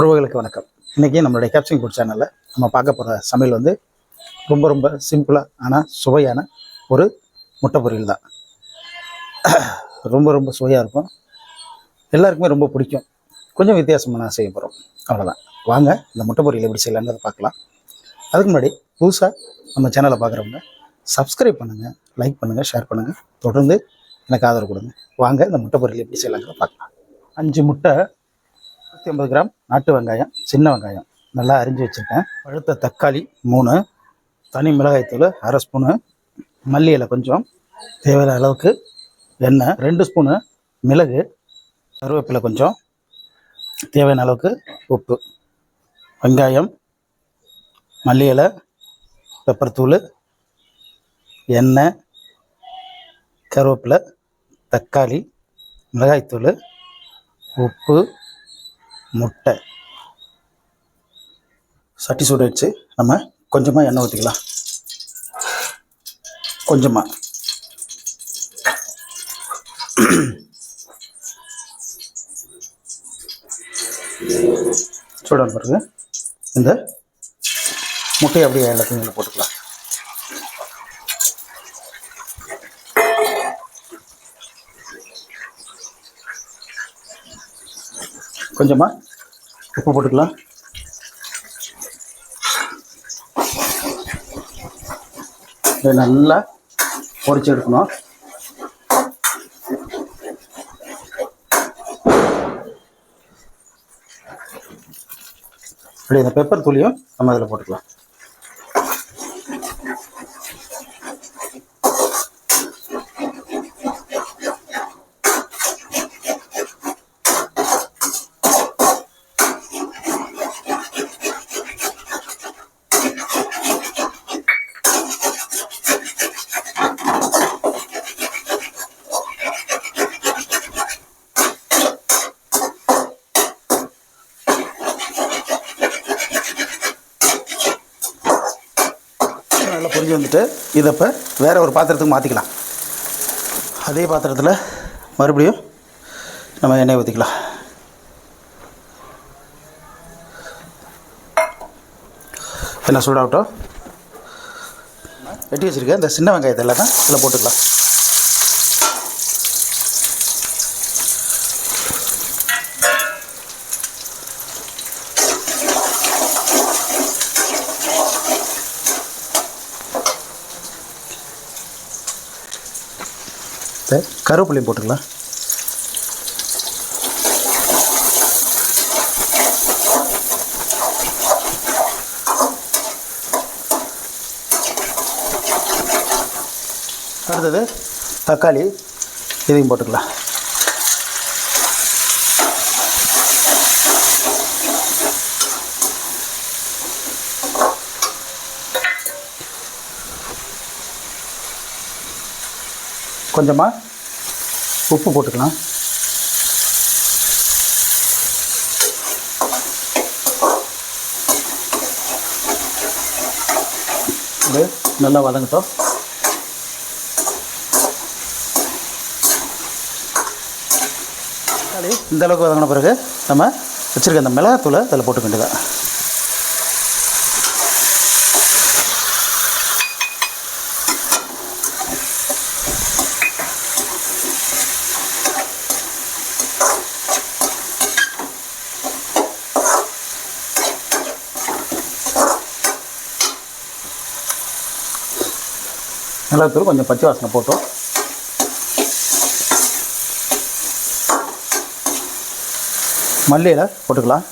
உறவுகளுக்கு வணக்கம். இன்றைக்கி நம்மளுடைய கேப்சிங் ஃபுட் சேனலில் நம்ம பார்க்க போகிற சமையல் வந்து ரொம்ப ரொம்ப சிம்பிளாக ஆனால் சுவையான ஒரு முட்டை பொரியல் தான். ரொம்ப ரொம்ப சுவையாக இருக்கும். எல்லாருக்குமே ரொம்ப பிடிக்கும். கொஞ்சம் வித்தியாசமாக நான் செய்ய போகிறோம் அவ்வளோதான் வாங்க இந்த முட்டை பொரியல் எப்படி செய்யலாங்கிறத பார்க்கலாம். அதுக்கு முன்னாடி புதுசாக நம்ம சேனலை பார்க்குறவங்க சப்ஸ்கிரைப் பண்ணுங்கள் லைக் பண்ணுங்கள் ஷேர் பண்ணுங்கள் தொடர்ந்து எனக்கு ஆதரவு கொடுங்க. வாங்க இந்த முட்டை பொரியல் எப்படி செய்யலாங்கிறத பார்க்கலாம். அஞ்சு முட்டை நூற்றி ஐம்பது கிராம் நாட்டு வெங்காயம் சின்ன வெங்காயம். நல்லா அரிஞ்சு வச்சுருக்கேன். பழுத்த தக்காளி மூணு தனி மிளகாய்த்தூள் அரை ஸ்பூனு மல்லி இலை கொஞ்சம் தேவையான அளவுக்கு எண்ணெய் ரெண்டு ஸ்பூனு மிளகு கருவேப்பிலை கொஞ்சம் தேவையான அளவுக்கு உப்பு வெங்காயம் மல்லி இலை பெப்பர் தூள் எண்ணெய் கருவேப்பிலை தக்காளி மிளகாய்த்தூள் உப்பு முட்டை. சட்டி சூடு வச்சு நம்ம கொஞ்சமாக எண்ணெய் ஊற்றிக்கலாம் கொஞ்சமாக சூடான பிறகு இந்த முட்டையை அப்படியே எல்லாத்தையும் போட்டுக்கலாம். கொஞ்சமாக உப்பு போட்டுக்கலாம். இதை நல்லா பொரிச்சு எடுக்கணும். இப்படி இந்த பெப்பர் தூளியும் நம்ம அதில் போட்டுக்கலாம். நல்லா வந்துட்டு இதை இப்போ வேறு ஒரு பாத்திரத்துக்கு மாற்றிக்கலாம் அதே பாத்திரத்தில் மறுபடியும் நம்ம எண்ணெய் ஊற்றிக்கலாம் என்ன சூடாகட்டும். வெட்டி வச்சுருக்கேன் இந்த சின்ன வெங்காயத்தை எல்லாம் தான் இதில் போட்டுக்கலாம். இப்போ கருவேப்பிலையும் போட்டுக்கலாம். அடுத்தது தக்காளி இதையும் போட்டுக்கலாம். கொஞ்சமாக உப்பு போட்டுக்கலாம். இது நல்லா வதங்கட்டும். தக்காளி இந்த அளவுக்கு வதங்கின பிறகு நம்ம வச்சுருக்க அந்த மிளகாத்தூளை அதில் போட்டுக்க வேண்டியதான் மிளகாத்தூள் கொஞ்சம் பச்சை வாசனை போட்டோம். மல்லியில் போட்டுக்கலாம்.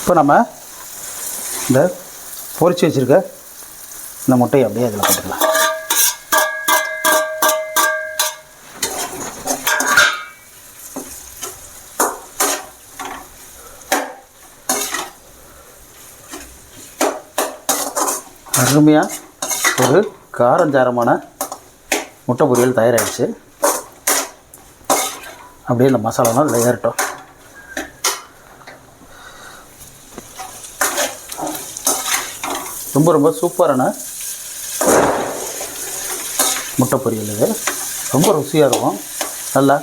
இப்போ நம்ம இந்த பொரிச்சு வச்சுருக்க இந்த முட்டையை அப்படியே அதில் போட்டுக்கலாம். அருமையாக ஒரு காரஞ்சாரமான முட்டை பொரியல் தயாராகிடுச்சு அப்படியே இந்த மசாலாலாம் இதில் ஏறட்டும். ரொம்ப ரொம்ப சூப்பரான முட்டை பொரியல் இது. ரொம்ப ருசியாக இருக்கும். நல்லா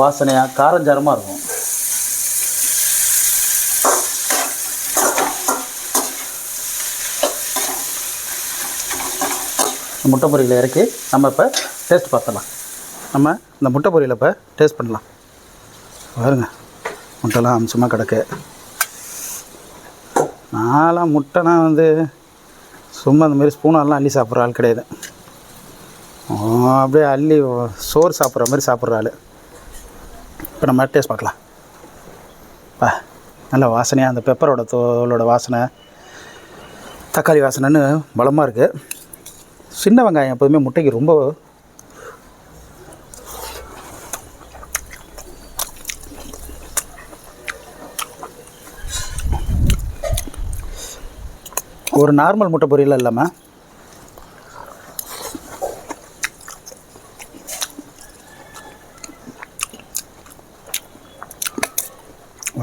வாசனையாக காரஞ்சாரமாக இருக்கும். முட்டை பொரியல் இறக்கி நம்ம இப்போ டேஸ்ட் பார்த்துடலாம். நம்ம இந்த முட்டை பொரியலை இப்போ டேஸ்ட் பண்ணலாம். பாருங்க முட்டைலாம் அம்சமாக கிடக்கு. நான்லாம் முட்டைனா வந்து சும்மா அந்த மாதிரி ஸ்பூனெல்லாம் அள்ளி சாப்பிட்ற ஆள் கிடையாது. அப்படியே அள்ளி சோறு சாப்பிட்ற மாதிரி சாப்பிட்ற ஆள். இப்போ நம்ம டேஸ்ட் பார்க்கலாம். பா நல்ல வாசனையாக அந்த பெப்பரோட தோலோட வாசனை தக்காளி வாசனைன்னு பலமாக இருக்குது சின்ன வெங்காயம் எப்போதுமே முட்டைக்கு ரொம்ப ஒரு நார்மல் முட்டை பொரியல் இல்லாமல்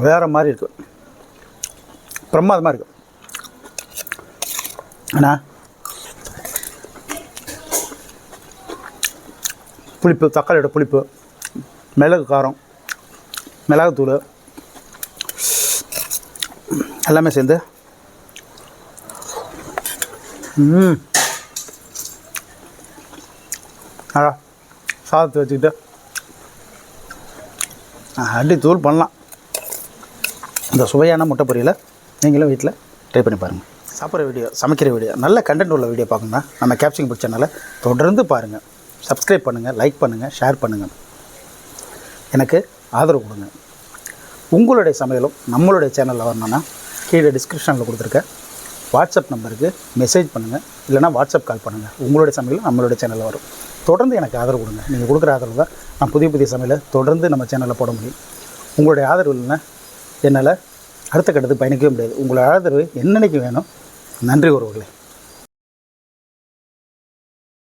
வேறு மாதிரி இருக்குது பிரமாதமாக இருக்குது அண்ணா புளிப்பு தக்காளியோட புளிப்பு மிளகு காரம் மிளகுத்தூள் எல்லாமே சேர்ந்து. அழா அடா சாதத்தை வச்சுக்கிட்டு. அடி தூள் பண்ணலாம். இந்த சுவையான முட்டை பொரியலை நீங்களும் வீட்டில் ட்ரை பண்ணி பாருங்கள் சாப்பிட்ற வீடியோ சமைக்கிற வீடியோ நல்ல கண்டென்ட் உள்ள வீடியோ பார்க்கணுன்னா நம்ம கேப்சிங் பிடிச்சனால சேனலை தொடர்ந்து பாருங்கள் சப்ஸ்கிரைப் பண்ணுங்கள் லைக் பண்ணுங்கள் ஷேர் பண்ணுங்கள் எனக்கு ஆதரவு கொடுங்க. உங்களுடைய சமையலும் நம்மளுடைய சேனலில் வரணும்னா கீழே டிஸ்கிரிப்ஷனில் கொடுத்துருக்க வாட்ஸ்அப் நம்பருக்கு மெசேஜ் பண்ணுங்கள் இல்லைனா வாட்ஸ்அப் கால் பண்ணுங்கள் உங்களுடைய சமையலும் நம்மளுடைய சேனலில் வரும். தொடர்ந்து எனக்கு ஆதரவு கொடுங்க. நீங்கள் கொடுக்குற ஆதரவு தான் நான் புதிய புதிய சமையலை தொடர்ந்து நம்ம சேனலில் போட முடியும். உங்களுடைய ஆதரவு இல்லைன்னா என்னால் அடுத்த கட்டத்துக்கு பயணிக்கவே முடியாது. உங்களுடைய ஆதரவு என்னன்னைக்கு வேணும்? நன்றி உறவுகளே.